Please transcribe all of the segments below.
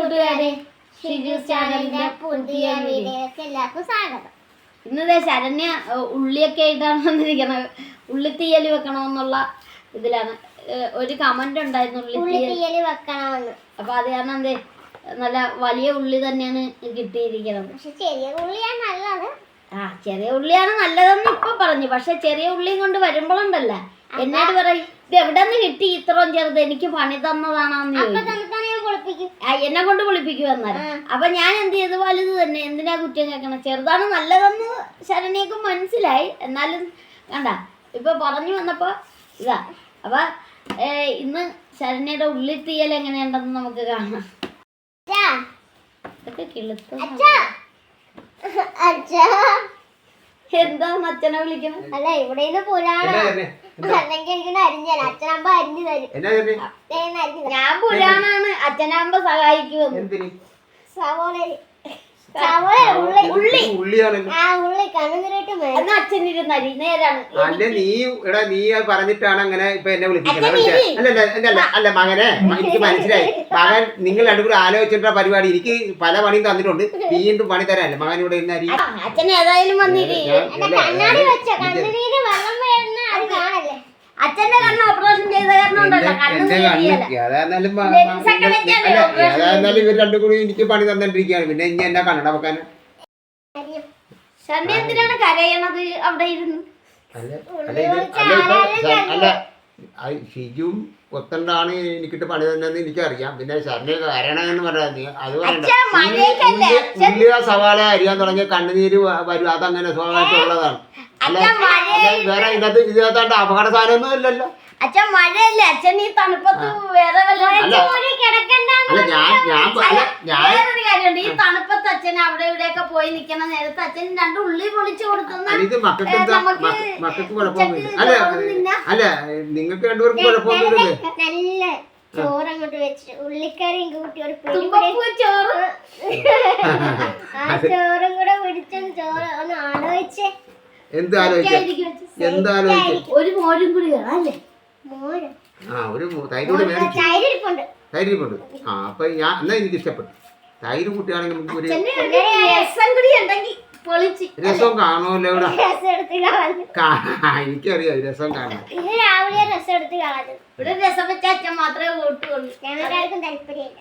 കൂട്ടുകാരെ ഷിജു ചാനലിന്റെ പുതിയ വീഡിയോക്ക് എല്ലാവർക്കും സ്വാഗതം. ഇന്നത്തെ ശരണ്യ ഉള്ളിയൊക്കെ ആയിട്ടാണ് വന്നിരിക്കുന്നത്. ഉള്ളി തീയൽ വെക്കണമെന്നുള്ള ഇതിലാണ്. ഒരു കമന്റ് ഉണ്ടായിരുന്നു ഉള്ളി വെക്കണമെന്ന്. അപ്പൊ അത് കാരണം എന്തേ? നല്ല വലിയ ഉള്ളി തന്നെയാണ് കിട്ടിയിരിക്കുന്നത്. പക്ഷെ ചെറിയ ഉള്ളിയാണ് നല്ലത്. ആ ചെറിയ ഉള്ളിയാണ് നല്ലതെന്ന് ഇപ്പൊ പറഞ്ഞു. പക്ഷെ ചെറിയ ഉള്ളിയും കൊണ്ട് വരുമ്പോഴുണ്ടല്ല എന്നോട് പറയും? ഇത് എവിടെ നിന്ന് കിട്ടി ഇത്രയും ചെറുത്? എനിക്ക് പണി തന്നതാണെന്ന് എന്നെ കൊണ്ട് വിളിപ്പിക്കും എന്നാലും. അപ്പൊ ഞാൻ എന്ത് ചെയ്തു? വലുത് തന്നെ. എന്തിനാ കുറ്റം കേൾക്കണം? ചെറുതാണ് നല്ലതെന്ന് ശരണിയൊക്കെ മനസ്സിലായി. എന്നാലും കണ്ട ഇപ്പൊ പറഞ്ഞു വന്നപ്പോ ഇതാ. അപ്പൊ ഇന്ന് ശരണ്യയുടെ ഉള്ളിത്തീയൽ എങ്ങനെയുണ്ടെന്ന് നമുക്ക് കാണാം. ഇതൊക്കെ കിളുത്ത എന്താ അച്ഛനെ വിളിക്കണം? അല്ല ഇവിടെ നിന്ന് പുരാണം? അല്ലെങ്കിൽ എനിക്ക് അരിഞ്ഞു തരും. ഞാൻ പുരാണാണ്. അച്ഛനാകുമ്പോ സഹായിക്കുമെന്ന് എന്തിന്? അല്ല നീ എടാ നീ പറഞ്ഞിട്ടാണ് അങ്ങനെ ഇപ്പൊ എന്നെ വിളിപ്പിക്കുന്നത്? അല്ല അല്ല അല്ല, മകനെ എനിക്ക് മനസ്സിലായി. മകൻ നിങ്ങൾ രണ്ടുപേരും ആലോചിച്ചിട്ടുള്ള പരിപാടി. എനിക്ക് പല പണിയും തന്നിട്ടുണ്ട്. വീണ്ടും പണി തരാനല്ലേ? മകൻ ഇവിടെ അച്ഛൻ ഏതായാലും വന്നിരി. അച്ഛന്റെ കണ്ണ് ഓപ്പറേഷൻ ചെയ്ത കാരണം ഇവർ രണ്ടും കൂടി എനിക്ക് പണി തന്നിട്ടിരിക്കുകയാണ് പിന്നെ ഇനി എന്നെ കണ്ണട വെക്കാൻ? ശരണ്യ കരയണത് അവിടെ ഇരുന്ന്? അല്ല അല്ല കൊത്തണ്ടാണ് എനിക്കിട്ട് പണി തന്നെന്ന് എനിക്കറിയാം. പിന്നെ ശരണ കരണമെന്ന് പറഞ്ഞാൽ നീ അത് പറയണ്ട. സവാള അരിയാൻ തുടങ്ങിയ കണ്ണുനീര് വരും. അതങ്ങനെ സ്വാഭാവികമായിട്ടുള്ളതാണ് വേറെ ഇതിനകത്ത് ഇതിനകത്താണ്ട് അപകട സാധനമൊന്നും അല്ലല്ലോ അച്ഛൻ മഴയല്ലേ? അച്ഛൻ ഈ തണുപ്പത്ത് വേറെ വല്ല അല്ല. ഞാൻ ഞാൻ അല്ല ഞാൻ വേറൊരു കാര്യമുണ്ട്. ഈ തണുപ്പത്ത് അച്ഛൻ അവിടെ ഇവിടെയൊക്കെ പോയി നിക്കണ നേരത്ത് അച്ഛൻ രണ്ട് ഉള്ളി പൊളിച്ചു കൊടുക്കുന്ന അല്ല, ഇത് മക്കൾക്ക് എന്താ മക്കൾക്ക് കുഴപ്പമൊന്നുമില്ല. അല്ല അല്ല നിങ്ങൾക്ക് രണ്ടുപേർക്കും കുഴപ്പമൊന്നുമില്ലല്ലേ? നല്ല. ചോറ് അങ്ങോട്ട് വെച്ച് ഉള്ളിക്കറിയും കൂട്ടി ഒരു ചോറ്. ആ ചോറും കൂടെ പിടിച്ചൊന്ന് ചോറ് ഒന്ന് ആലോചിച്ച് എന്ത് ആലോചിക്കാം? ആയിരിക്കും. എന്ത് ആലോചിക്കാം ഒരു മോരും കൂടി അല്ലേ? ആ ഒരു തൈരോട് മേടിച്ചു ആ അപ്പൊ ഞാൻ എന്നാ എനിക്ക് ഇഷ്ടപ്പെട്ടു. തൈര് കൂട്ടിയാണെങ്കിൽ നമുക്ക് ഒരു രസം കാണുമല്ലോ ഇവിടെ. എനിക്കറിയാം രസം രാവിലെ രസം എടുത്ത് ഇവിടെ രസം വെച്ച അച്ഛൻ മാത്രമേ കൂട്ടുള്ളൂ. ഞങ്ങൾക്കാർക്കും താല്പര്യമില്ല.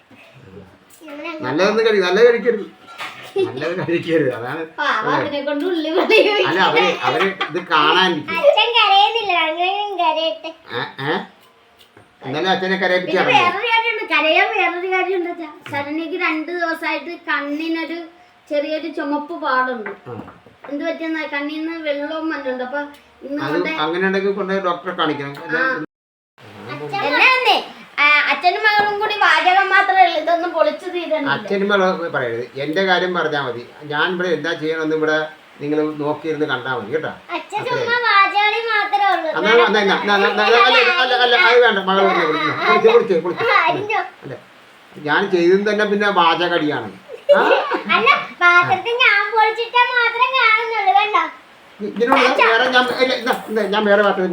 ഞങ്ങളങ്ങ് നല്ലതൊന്നും കഴിക്കും നല്ല കഴിക്കരുത്. നല്ലത് കഴിക്കരുത് അതാണ് അല്ല? അവർ അവർ ഇത് അച്ഛനെ കരയാൻ വേറൊരു കാര്യമുണ്ട് രണ്ട് ദിവസമായിട്ട് കണ്ണിനൊരു ചെറിയൊരു ചുമപ്പ് പാടുണ്ട്. എന്ത് പറ്റിയെന്നാ? കണ്ണിന്ന് വെള്ളവും മഞ്ഞുണ്ട്. അപ്പൊ അങ്ങനെ ഉണ്ടെങ്കിൽ ഡോക്ടറെ കാണിക്കണം. അച്ഛനും മകളും കൂടി വാചകം മാത്രമേ ഉള്ളൂ ഇതൊന്നും പൊളിച്ചു തീരണം അച്ഛനും മകളും പറയരുത്. എന്റെ കാര്യം പറഞ്ഞാൽ മതി. ഞാൻ ഇവിടെ എന്താ ചെയ്യണമെന്ന് ഇവിടെ നിങ്ങൾ നോക്കിയിരുന്ന് കണ്ടാൽ മതി കേട്ടോ? അച്ഛൻ ചുമ്മാ വാചാളി മാത്രമേ ഉള്ളൂ. വേണ്ട. മകൾ വിളിച്ച് അരിഞ്ഞോ? അല്ല ഞാൻ ചെയ്തത് തന്നെ പിന്നെ വാചകടിയാണ്. അല്ല പാത്രത്തിൽ ഞാൻ പൊളിച്ചിട്ടാ മാത്രം കാണുന്നുള്ളൂ കണ്ടോ? വേറെ ഞാൻ ഇല്ല, ഇതാ, ഇതാ, ഞാൻ വേറെ അച്ഛാ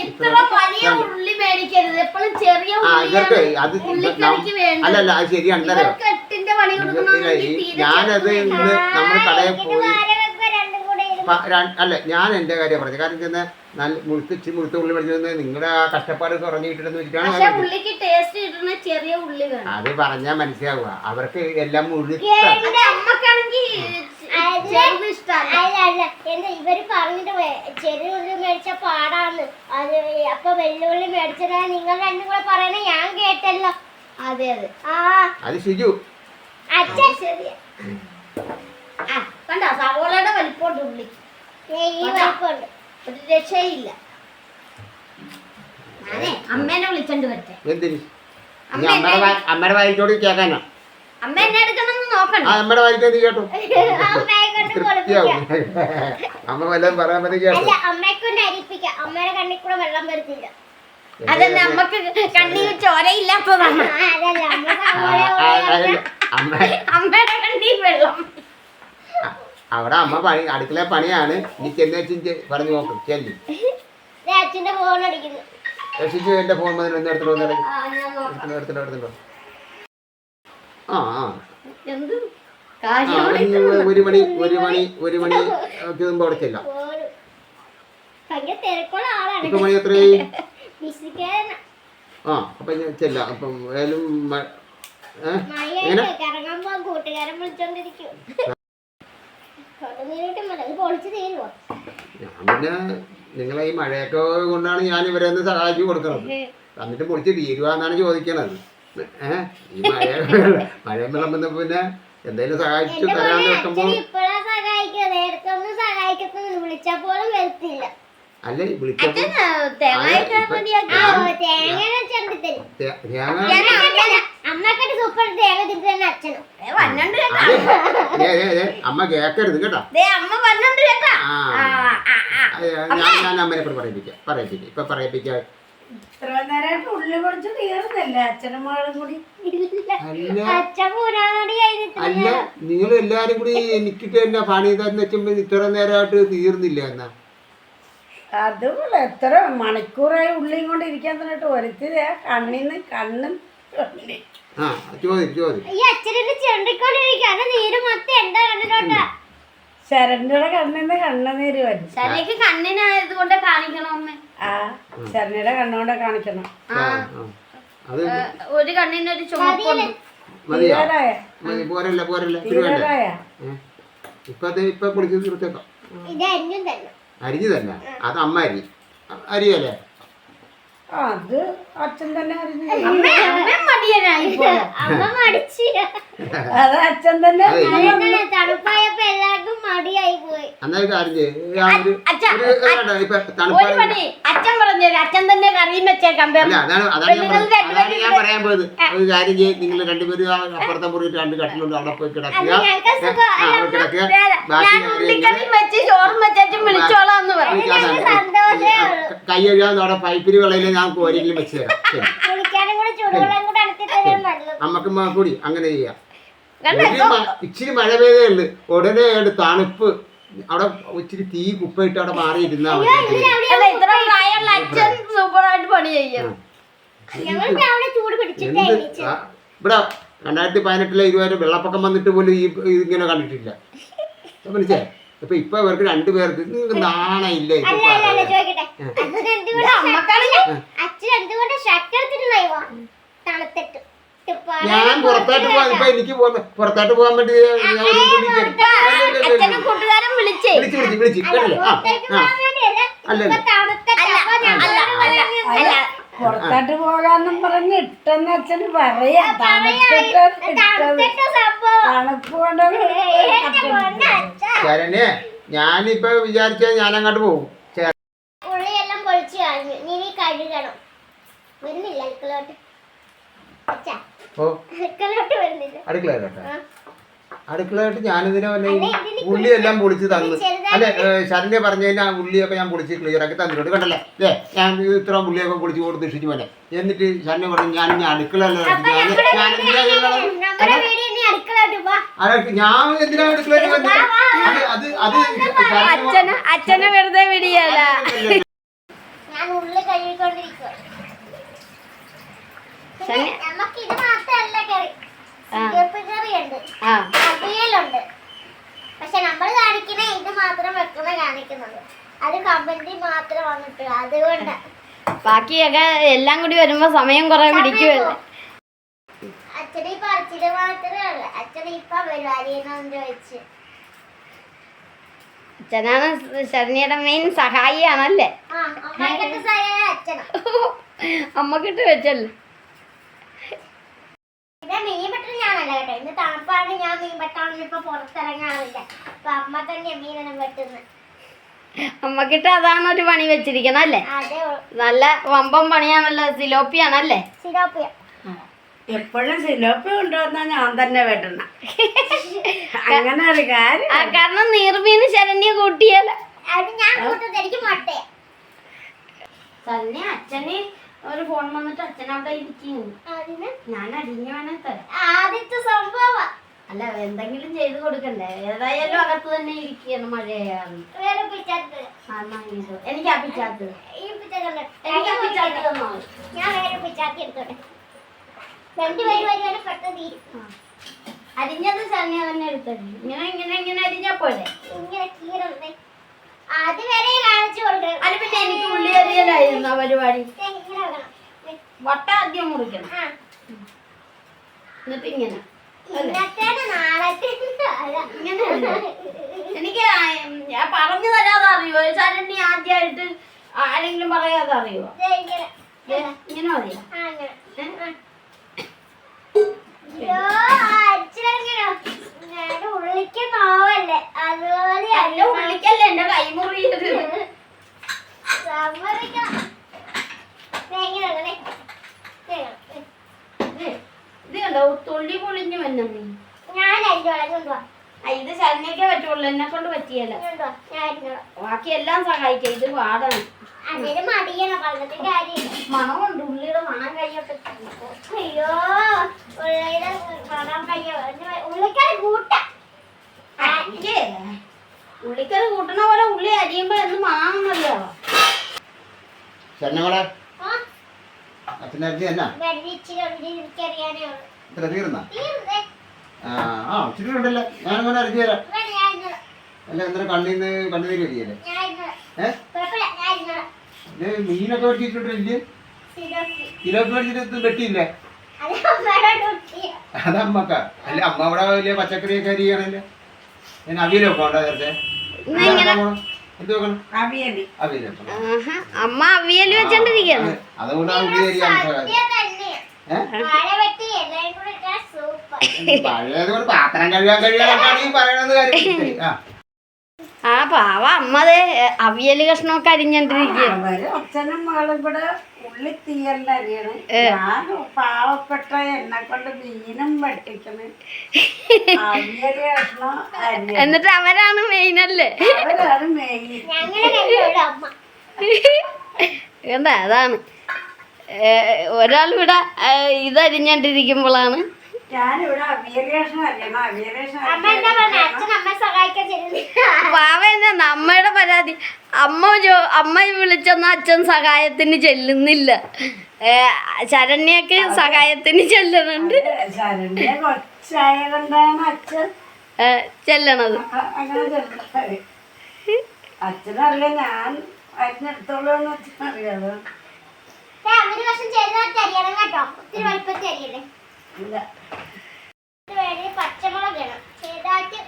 ഇത്ര വലിയ ഉള്ളി മേടിക്കരുത്. എപ്പോഴും ചെറിയ ആ ഇവർക്ക് ഉള്ളിയാണ് അത് ഉള്ളിക്കറിക്ക് വേണ്ടത്. അല്ല അല്ല അത് ശരിയാണ് എന്താ അറിയോ? ഇവർക്ക് എട്ടിന്റെ പണി ഇല്ല, തീരെ ഞാനത് ഇന്ന് നമ്മൾ കടയിൽ പോയി പ- ര- അല്ല ഞാൻ എന്റെ കാര്യം പറഞ്ഞു. കാരണം ചെന്ന് നല്ല മുഴുത്തിച്ച് മുഴുത്ത ഉള്ളി പഠിച്ചത് നിങ്ങളുടെ ആ കഷ്ടപ്പാട് കുറഞ്ഞു കിട്ടണമെന്ന് വെച്ചിട്ടാണ് പക്ഷെ ഉള്ളിക്ക് ടേസ്റ്റ് കിട്ടുന്ന ചെറിയ ഉള്ളി വേണം അത് പറഞ്ഞാൽ മനസ്സിലാവുക. അവർക്ക് എല്ലാം മുഴുത്ത എന്റെ അമ്മക്കാണെങ്കിൽ അല്ല അല്ല എന്താ ഇവർ പറഞ്ഞിട്ട് വേ- മേടിച്ച പാടാന്ന് അത് അപ്പൊ വെല്ലുവിളി മേടിച്ചതാ. നിങ്ങൾ രണ്ടും കൂടെ പറയണ ഞാൻ കേട്ടല്ലോ. അതെ അതെ. ആ. അത് ശിജു അച്ഛൻ. ശരിയാ. ആ കണ്ട? സവോളയുടെ വലിപ്പമുണ്ട് ഉള്ളി. ഈ വലിപ്പമുണ്ട്. ഒരു രക്ഷയില്ല. ഞാനേ അമ്മേനെ വിളിച്ചോണ്ട് വരട്ടെ. അമ്മയുടെ വായിച്ചോട് കേൾക്കാനാ? അമ്മ എന്നെ എടുക്കണമെന്ന് നോക്കണ്ട. ആ അമ്മയുടെ നീ കേട്ടോ. അമ്മ വല്ലതും പറയാൻ പറ്റി കേട്ടോ. അല്ല അമ്മയെ കൊണ്ട് അരിപ്പിക്കാം. അമ്മയുടെ കണ്ണിൽ കൂടെ വെള്ളം വരുത്തില്ല നമ്മക്ക് കണ്ണിൽ ചോരയില്ലാത്തതാണ്. അമ്മയുടെ കണ്ണിൽ വെള്ളം. അവിടെ അമ്മ പണി അടുക്കള പണിയാണ്. നീ ചെന്ന് പറഞ്ഞു നോക്കും. ചെല്ലി. അച്ഛന്റെ ഫോൺ അടിക്കുന്നു. രക്ഷിച്ചു എന്റെ ഫോൺ. എടുത്തിട്ടോ എടുത്തിട്ടോ എടുത്തിട്ടോ ആ എന്ത് ഒരു മണി ഒരു മണി ഒരു മണി ഒക്കെ മുമ്പ് അവിടെ ചെല്ലാം. ഓടും. ഭയങ്കര തിരക്കുള്ള ആളാണ്. ഇപ്പൊ മണി എത്രയായി? ആ അപ്പൊ ഞാൻ ചെല്ലാം. അപ്പം ഏതായാലും? എങ്ങനെ? ഞാൻ പിന്നെ നിങ്ങളെ ഈ മഴയൊക്കെ കൊണ്ടാണ് ഞാൻ ഇവരെ ഒന്ന് സഹായിച്ചു കൊടുക്കുന്നത്. എന്നിട്ട് പൊളിച്ച് തീരുവാന്നാണ് ചോദിക്കണത്. ഈ മഴ മഴ വെള്ളം വന്ന പിന്നെ എന്തെങ്കിലും സഹായിച്ചു തരാൻ അല്ല വിളിച്ചപ്പോ അമ്മ കേക്കരുത് കേട്ടോ. ഞാൻ അമ്മനെ പറയിപ്പിക്കാം. പറയിപ്പിക്കാം. ഇപ്പൊ പറയിപ്പിക്കാം അല്ല. നിങ്ങൾ എല്ലാരും കൂടി എനിക്കിട്ട് തന്നെ പണി തന്നെ വെച്ചുമ്പോ ഇത്ര നേരമായിട്ട് തീർന്നില്ല എന്നാ? അതുപോലെ എത്ര മണിക്കൂറായി ഉള്ളിയും കൊണ്ട് ഇരിക്കാൻ തന്നിട്ട് ഒരുത്തില്ല കണ്ണിന്ന് കണ്ണും. ആ ചോദി ചോദി ഈ അച്ഛനെ ചെണ്ടിക്കൊണ്ടിരിക്കുക അത് നീര് മൊത്തം എന്താ കണ്ടിട്ടോട്ടാ ശരണ്യയുടെ കണ്ണിന്ന് കണ്ണുനീര് വരും ശരണ്യക്ക് കണ്ണിനായത് കൊണ്ട് കാണിക്കണമെന്ന് ആ ശരണ്യയുടെ കണ്ണുകൊണ്ട് കാണിക്കണം ഒരു കണ്ണിന് അത് ഒരു ചുമപ്പുണ്ട്. പോരല്ല പോരല്ല? ഇപ്പൊ ഇപ്പൊ കുളിച്ച് തീർത്തേക്കാം? അരിഞ്ഞും തന്നെ. അരിഞ്ഞു അത് അമ്മ അരി. അരിയല്ലേ? അത് അച്ഛൻ തന്നെ അറിഞ്ഞു അത് അച്ഛൻ തന്നെ തണുപ്പായപ്പോ എല്ലാവർക്കും മടിയായി പോയി. അച്ഛൻ പറഞ്ഞു അച്ഛൻ തന്നെ കറിയും വെച്ചേക്കാം. ഞാൻ പറയാൻ പോയത്. ഒരു കാര്യം നിങ്ങൾ രണ്ടുപേരും അപ്പുറത്തെ മുറി രണ്ട് കട്ടിലുണ്ട്. അവിടെ പോയി കിടക്കുക. അവിടെ കിടക്കുക. കൈ കഴുകാൻ അവിടെ പൈപ്പിന് വെള്ളയിൽ ഞാൻ കോരിയെങ്കിലും വെച്ച് തരാം. നമുക്ക് മ- കൂടി. അങ്ങനെ ചെയ്യാം. ഇച്ചിരി മഴ പെയ്തേ ഉള്ളു. ഉടനെ തണുപ്പ്. അവിടെ ഇച്ചിരി തീ കുപ്പയിട്ട് അവിടെ മാറിയിരുന്ന ഇവിടെ രണ്ടായിരത്തി പതിനെട്ടിലെ ഇരുപത് വെള്ളപ്പൊക്കം വന്നിട്ട് പോലും ഈ ഇങ്ങനെ കണ്ടിട്ടില്ല. മനസ്സിലായി അപ്പൊ ഇപ്പൊ ഇവർക്ക് രണ്ടുപേർക്ക് നിങ്ങൾക്ക് അച്ഛൻ എന്തുകൊണ്ട് ഷർട്ട് എടുത്തിട്ടുണ്ടായിവോ തണുത്തിട്ട്. ഞാൻ പുറത്തോട്ട് പോകാൻ ഇപ്പൊ എനിക്ക് പോകാൻ- പുറത്തോട്ട് പോകാൻ വേണ്ടി വിളിച്ചേ. വിളിച്ച് വിളിച്ച് വിളിച്ച്. കേട്ടില്ലേ? ആ പുറത്തേക്ക് ആ പോകാൻ വേണ്ടിയല്ല അല്ല ഇപ്പൊ തണുത്തിട്ട് അപ്പൊ ഞങ്ങളോട് പറഞ്ഞു, അല്ല പുറത്തോട്ട് പോകാന്നും പറഞ്ഞ് ഇട്ടെന്ന് അച്ഛന് പറയാം. തണുപ്പ് കൊണ്ട് ഞാനിപ്പോ വിചാരിച്ചാൽ ഞാൻ അങ്ങോട്ട് പോകും ഉള്ളിയെല്ലാം പൊളിച്ചു കഴിഞ്ഞു ഇനി നീ കഴുകണം. വരുന്നില്ല അടുക്കളോട്ട് അച്ഛാ. ഓ. അടുക്കളയിലോട്ടെ ആ. അടുക്കളയായിട്ട് ഞാനിതിനെ വല്ല ഉള്ളിയെല്ലാം എല്ലാം പൊളിച്ച് തന്നു. അല്ലെ ശരണ്യ പറഞ്ഞു കഴിഞ്ഞാൽ ഉള്ളിയൊക്കെ ഞാൻ പൊളിച്ച് ക്ലിയർ ആക്കി തന്നിട്ടുണ്ട്. കണ്ടല്ലേ? ഏ ഞാൻ ഇത്ര ഉള്ളിയൊക്കെ പൊളിച്ച് കൊടുത്ത് ഇഷ്ടിച്ചു പോലെ എന്നിട്ട് ശരണ്യ പറഞ്ഞു ഞാൻ ഇനി അടുക്കളയിലോട്ട് ഞാൻ എന്തിനാ വന്നിട്ട് അത് അത് അത് അച്ഛനെ വെറുതെ വിടിയല്ല ഞാൻ ഉള്ളി കഴുകിക്കൊണ്ടിരിക്കുക നമുക്ക് ഇത് മാത്രമല്ല കറി സിഗപ്പ് കറിയുണ്ട് ആ അവിയലുണ്ട് പക്ഷെ നമ്മൾ കാണിക്കണ ഇത് മാത്രം വെക്കുന്ന കാണിക്കുന്നത് അത് മാത്രം വന്നിട്ടുള്ളൂ അതുകൊണ്ട് ബാക്കിയൊക്കെ എല്ലാം കൂടി വരുമ്പോ സമയം കുറെ പിടിക്കുമല്ലോ അച്ഛനെ മാത്രമേ ഉള്ളു. അച്ഛനെ ഇപ്പൊ പരിപാടിയെന്നു ചോദിച്ചു. അച്ഛനാണ് ശരണിയുടെ മെയിൻ സഹായിയാണല്ലേ? അമ്മക്കിട്ട് വെച്ചല്ലേ? മീൻ ഞാനല്ല കേട്ടോ. ഇന്ന് തണുപ്പാണ് ഞാൻ മീൻ പെട്ടാണെന്ന് ഇപ്പൊ പുറത്തിറങ്ങാറില്ല. അപ്പൊ അമ്മ തന്നെ മീനെല്ലാം വെട്ടുന്നത് അമ്മക്കിട്ട് അതാണ് ഒരു പണി വെച്ചിരിക്കണം അല്ലേ? അതേ. നല്ല വമ്പം പണിയാണല്ലോ സിലോപ്പിയാണല്ലേ? സിലോപ്പിയ. എപ്പോഴും സിലോപ്പി കൊണ്ടുവന്നാ ഞാൻ തന്നെ വെട്ടണം അങ്ങനെ ഒരു കാര്യം. ആ കാരണം നീർമീന് ശരണ്യ അച്ഛന് ഒരു ഫോൺ വന്നിട്ട് അച്ഛൻ അവിടെ ഇരിക്കുന്നു. അതിന്? ഞാൻ അടിഞ്ഞു വേണേ തരാം. ആദ്യത്തെ സംഭവം അല്ല എന്തെങ്കിലും ചെയ്തു കൊടുക്കണ്ടേ? ഏതായാലും അകത്ത് തന്നെ ഇരിക്കുകയാണ് ഇത്. എനിക്ക് ആ പിച്ചാത്ത്. എനിക്ക് ആ തന്നോ ഞാൻ വേറെ പിച്ചാത്തി എടുത്തോട്ടെ രണ്ടുപേരും വരുവാനും പെട്ടെന്ന് തീരും. ആ. അരിഞ്ഞത് ശരണ്യ തന്നെ എടുത്തത് ഇങ്ങനെ ഇങ്ങനെ ഇങ്ങനെ അരിഞ്ഞാ പോലെ ഇങ്ങനെ കീറുന്നേ അതുവരെ കാണിച്ചു കൊടുക്കണം അത് പിന്നെ എനിക്ക് ഉള്ളി അരിയലായിരുന്നു ആ പരിപാടി? വട്ട ആദ്യം മുറിക്കണം. എന്നിട്ട് ഇങ്ങനെ. അല്ല. എനിക്ക് ഞാൻ പറഞ്ഞു തരാതെ അറിയോ ശരണ്യ ആദ്യമായിട്ട് ആരെങ്കിലും പറയാതെ അറിയോ ഇങ്ങനെ. മതിയോ? ഉള്ളിക്കല്ലേ എന്റെ കൈ മുറിയത്? സമ്മതിക്കണം. ഇത് കണ്ടോ തുള്ളി പൊളിഞ്ഞു വന്നമ്മി. ഞാൻ ഇത് ശരണ്യക്കേ പറ്റുള്ളൂ. എന്നെ കൊണ്ട് പറ്റിയല്ല. ഞാൻ ബാക്കി എല്ലാം സഹായിക്കാം. ഇത് പാടാണ്. മണമുണ്ട്. ഉള്ളിയുടെ മണം കഴിയൊക്കെ അയ്യോ ഉള്ളിയുടെ കാണാൻ കഴിയോ കൂട്ട. ഉള്ളിക്കറി കൂട്ടണ പോലെ ഉള്ളി അരിയുമ്പോ എന്ന് മാങ്ങുന്നല്ലോ അച്ഛന്റെ അരിഞ്ഞ എന്നാ? ഇത്ര തീർന്ന. ആ ഇച്ചിരി ഉണ്ടല്ലോ? ഞാനങ്ങനെ അരിഞ്ഞു തരാം. ഇവിടെ ഞാൻ അരിഞ്ഞോളാം. അല്ല കണ്ണീന്ന് കണ്ണുനീര് വരികയല്ലേ മീനൊക്കെ വെട്ടിയിട്ടില്ലേ. കിലോക്ക് മേടിച്ചിട്ട് വെട്ടിയില്ലേ? അത് അമ്മയുടെ ഡ്യൂട്ടിയാ. അത് അമ്മക്ക. അല്ല അമ്മ അവിടെ വലിയ പച്ചക്കറിയൊക്കെ അരിയാണല്ലേ? ഞാൻ അവിയലൊക്കെ ഉണ്ടോ അമ്മ അവിയൽ വെച്ചോണ്ടിരിക്കുന്നു. പഴയത് കൊണ്ട് പാത്രം കഴുകാൻ കഴിയാൻ പറയണത് കാര്യം. ആ പാവ അമ്മത് അവിയൽ കഷ്ണമൊക്കെ മകളും കൂടെ ഉള്ളി തീയല്ല അരിയണ്. ഞാൻ പാവപ്പെട്ട എന്നെ കൊണ്ട് മീനും വെട്ടിക്കണ് അവിയൽ കഷ്ണം എന്നിട്ട് അവരാണ് മെയിൻ അല്ലേ? അവരാണ് മെയിൻ ഞങ്ങളുടെ അമ്മ. കണ്ട? അതാണ്. ഒരാൾ ഇവിടെ ഏ, ഇത് അരിഞ്ഞോണ്ടിരിക്കുമ്പോഴാണ് ഞാനിവിടെ അവിയൽ കഷ്ണം അരിയണം അമ്മ എന്താ പറഞ്ഞ? അച്ഛൻ അമ്മയെ സഹായിക്കാൻ ചെല്ലുന്നില്ല പാവ എന്നാ അമ്മയുടെ പരാതി. അമ്മ ജോ അമ്മ വിളിച്ചൊന്നും അച്ഛൻ സഹായത്തിന് ചെല്ലുന്നില്ല. ശരണ്യക്ക് സഹായത്തിന് ചെല്ലുന്നുണ്ട് കൊച്ചായ കൊണ്ടാണ് അച്ഛൻ ഏ, ചെല്ലണത്. അ- അച്ഛനറിയാം ഞാൻ എന്ന് അച്ഛനറിയാലോ കേട്ടോ. ഒത്തിരി വലുപ്പത്തിൽ അരിയല്ലേ ഇല്ല. പച്ചമുളക് ചെറുതായിട്ട്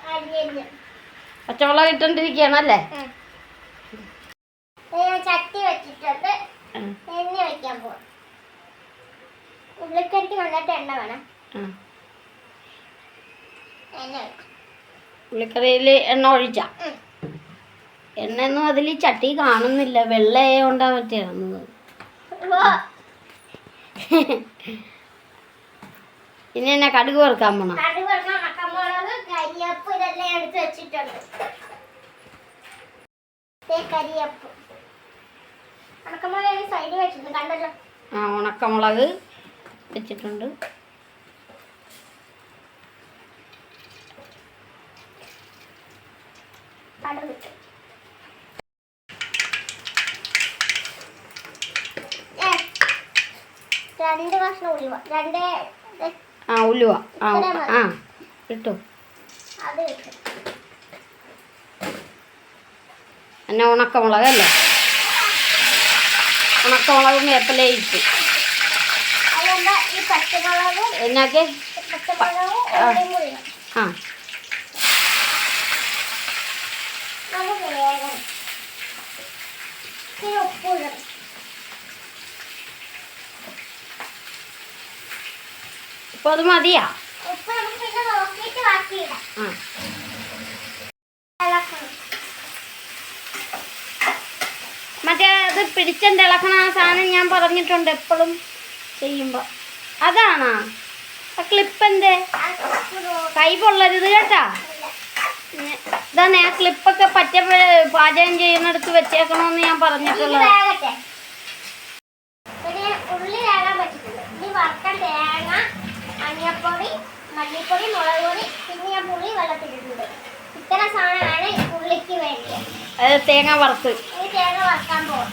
ഇട്ടോണ്ടിരിക്കുകയാണല്ലേ ഇത് ചട്ടി വെച്ചിട്ടുണ്ട്. എണ്ണ വെക്കാൻ പോകും ഉള്ളിക്കരിക്ക് നന്നായിട്ട് എണ്ണ വേണം. ഉള്ളിക്കറിയിൽ എണ്ണ ഉള്ളിക്കറിയിൽ എണ്ണ ഒഴിച്ച. എണ്ണയൊന്നും അതിൽ ചട്ടി കാണുന്നില്ല. വെള്ളയായോണ്ടാ ഓ, ഇനി എന്നെ കടുക് വറുക്കാൻ പോണം? കടുക് വെള്ളം ഉണക്കമുളക് കരിയപ്പ് ഇതെല്ലാം എടുത്ത് വെച്ചിട്ടുണ്ട്. ദേ കരിയപ്പ്. ഉണക്കമുളക് സൈഡിൽ വെച്ചിട്ടുണ്ട് കണ്ടല്ലോ. ആ ഉണക്കമുളക് വെച്ചിട്ടുണ്ട്. രണ്ട് കഷ്ണം ഉലുവ രണ്ട് ആ ഉലുവ. ആ ആ ഇട്ടു. എന്നെ ഉണക്കമുളക് അല്ലേ? ഉണക്കമുളകും വേപ്പലേ ഇട്ടു. എന്നൊക്കെ. ആ. ഉപ്പ് ഇപ്പൊ അത് മതിയാ. മറ്റേ അത് പിടിച്ചെന്റെ ഇളക്കണ ആ സാധനം ഞാൻ പറഞ്ഞിട്ടുണ്ട് എപ്പോഴും ചെയ്യുമ്പോ. അതാണാ. ആ ക്ലിപ്പ് എന്തേ? കൈ പൊള്ളരുത് കേട്ടാ. ഇതാ ഇതാണ് ആ ക്ലിപ്പൊക്കെ പറ്റ പാചകം ചെയ്യുന്നിടത്ത് വെച്ചേക്കണമെന്ന് ഞാൻ പറഞ്ഞിട്ടുള്ളത്. മഞ്ഞപ്പൊടി മല്ലിപ്പൊടി മുളക് പൊടി പിന്നെ ഞാൻ പുളി വെള്ളത്തിലിട്ടുണ്ട് ഇത്ര സാധനമാണ് പുള്ളിക്ക് വേണ്ടി തേങ്ങ വറുത്ത്. ഇത് തേങ്ങ വറുക്കാൻ പോകും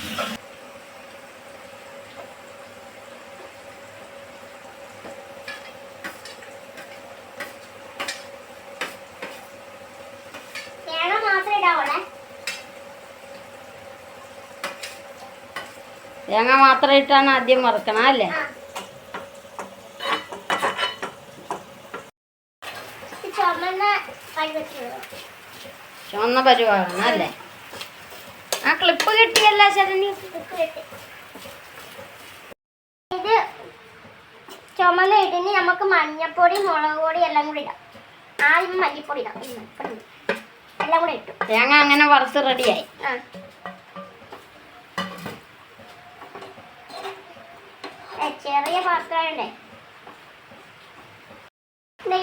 തേങ്ങ മാത്രം ഇട്ടാണ് ആദ്യം മറക്കണം അല്ലേ? ചുവന്ന പരിപാടിയാണ് അല്ലേ? ആ ക്ലിപ്പ് കിട്ടിയല്ല ശരണി ഇത് ചുമന്ന ഇടിന് നമുക്ക് മഞ്ഞപ്പൊടി മുളക് പൊടി എല്ലാം കൂടി ഇടാം. ആദ്യം മല്ലിപ്പൊടി ഇടാം. എല്ലാം കൂടെ ഇട്ടു. തേങ്ങ അങ്ങനെ വറുത്ത് റെഡിയായി ആ. ഏ, ചെറിയ പാത്രമുണ്ടേ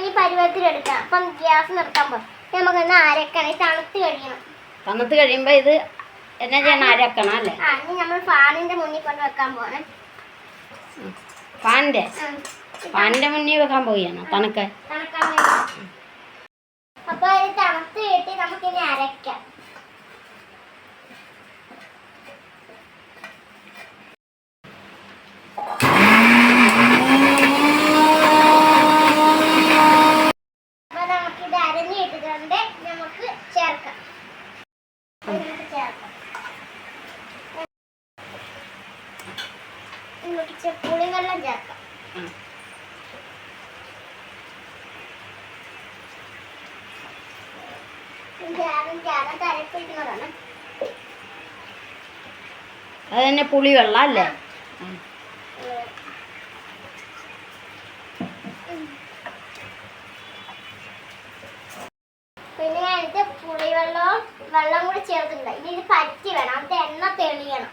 ഈ പരുവത്തിലെടുക്കാം അപ്പം ഗ്യാസ് നിർത്താൻ പോകും നമുക്കൊന്ന് അരക്കണം. തണുത്ത് കഴിയണം. തണുത്ത് കഴിയുമ്പോൾ ഇത് എന്നാ ചെയ്യണം അരക്കണം അല്ലേ? ആ ഇനി നമ്മൾ ഫാനിന്റെ മുന്നിൽ കൊണ്ട് വെക്കാൻ പോകണം ഫാനിന്റെ? ഫാനിന്റെ മുന്നിൽ വെക്കാൻ പോവുകയാണ്? തണുക്കാൻ? തണുക്കാൻ അപ്പൊ ഇത് തണുത്ത് കിട്ടി നമുക്കിനി അരയ്ക്കാം അപ്പൊ നമുക്കിത് അരഞ്ഞു കിട്ടിട്ടുണ്ട് നമുക്ക് ചേർക്കാം നമുക്ക് ചേർക്കാം നമുക്ക് ഇച്ചിരി പുളിവെള്ളം ചേർക്കാം ജാരം ജാരം തരപ്പിടുന്നതാണ് അത് തന്നെ പുളിവെള്ളം അല്ലേ? പിന്നെ ഞാനിത് പുളിവെള്ളവും വെള്ളം കൂടി ചേർത്തിട്ടുണ്ട്. ഇനി ഇത് പറ്റി വേണം. അത് എണ്ണ തെളിയണം.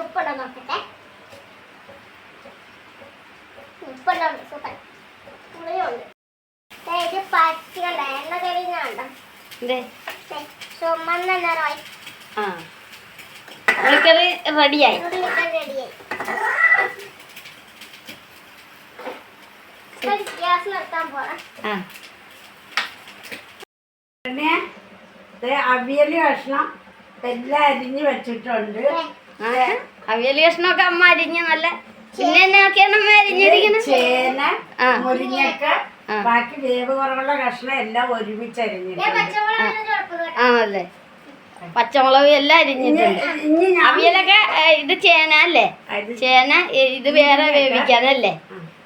ഉപ്പുണ്ടോ നോക്കട്ടെ. ഉപ്പുണ്ടോ സൂപ്പർ. പുളിയുണ്ട്. ഇത് പറ്റിക്കണ്ട എണ്ണ തെളിയുന്നുണ്ടോ ചുമന്ന നിറമായി ആ. പുളിക്കറി റെഡിയായി അവിയൽ കഷ്ണം എല്ലാം അരിഞ്ഞ് വെച്ചിട്ടുണ്ട്. ആ അവിയൽ കഷ്ണമൊക്കെ അമ്മ അരിഞ്ഞ് നല്ല ചേന. മുരിങ്ങക്ക ബാക്കി വേവ് കുറവുള്ള കഷ്ണം എല്ലാം ഒരുമിച്ച് അരിഞ്ഞിട്ടുണ്ട് ആണല്ലേ ആ അല്ലേ പച്ചമുളക് എല്ലാം അരിഞ്ഞിട്ടുണ്ട്. അവിയലൊക്കെ ഇത് ചേന അല്ലേ? ചേന ഇത് വേറെ വേവിക്കാനല്ലേ?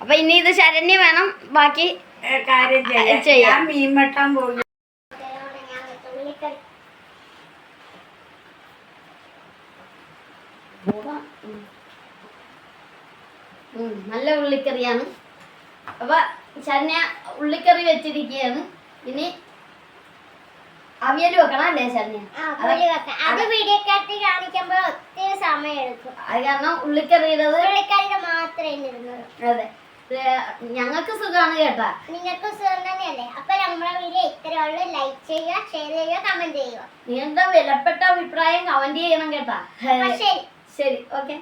അപ്പൊ ഇനി ഇത് ശരണ്യ വേണം ബാക്കി ചെയ്യാം. മീൻ വെട്ടാൻ പോകും നല്ല ഉള്ളിക്കറിയാണ്. അപ്പൊ ശരണ്യ ഉള്ളിക്കറി വെച്ചിരിക്കുകയാണ്. ഇനി അവിയൽ വെക്കണം അല്ലേ ശരണ്യ? ആ, വീഡിയോ വെക്കാം. കാണിക്കുമ്പോൾ ഒത്തിരി സമയം എടുക്കും അത് കാരണം ഉള്ളിക്കറിയുന്നത് ഉള്ളിക്കറിയുടെ മാത്രമേ അതെ. ഞങ്ങൾക്ക് സുഖമാണ് കേട്ടാ. നിങ്ങൾക്ക് സുഖം തന്നെയല്ലേ? അപ്പൊ നമ്മുടെ വീഡിയോ ഇത്രയുള്ളൂ ലൈക്ക് ചെയ്യുക ഷെയർ ചെയ്യുക കമന്റ് ചെയ്യുക. നിങ്ങളുടെ വിലപ്പെട്ട അഭിപ്രായം കമന്റ് ചെയ്യണം കേട്ടാ. ശരി. ശരി ഓക്കെ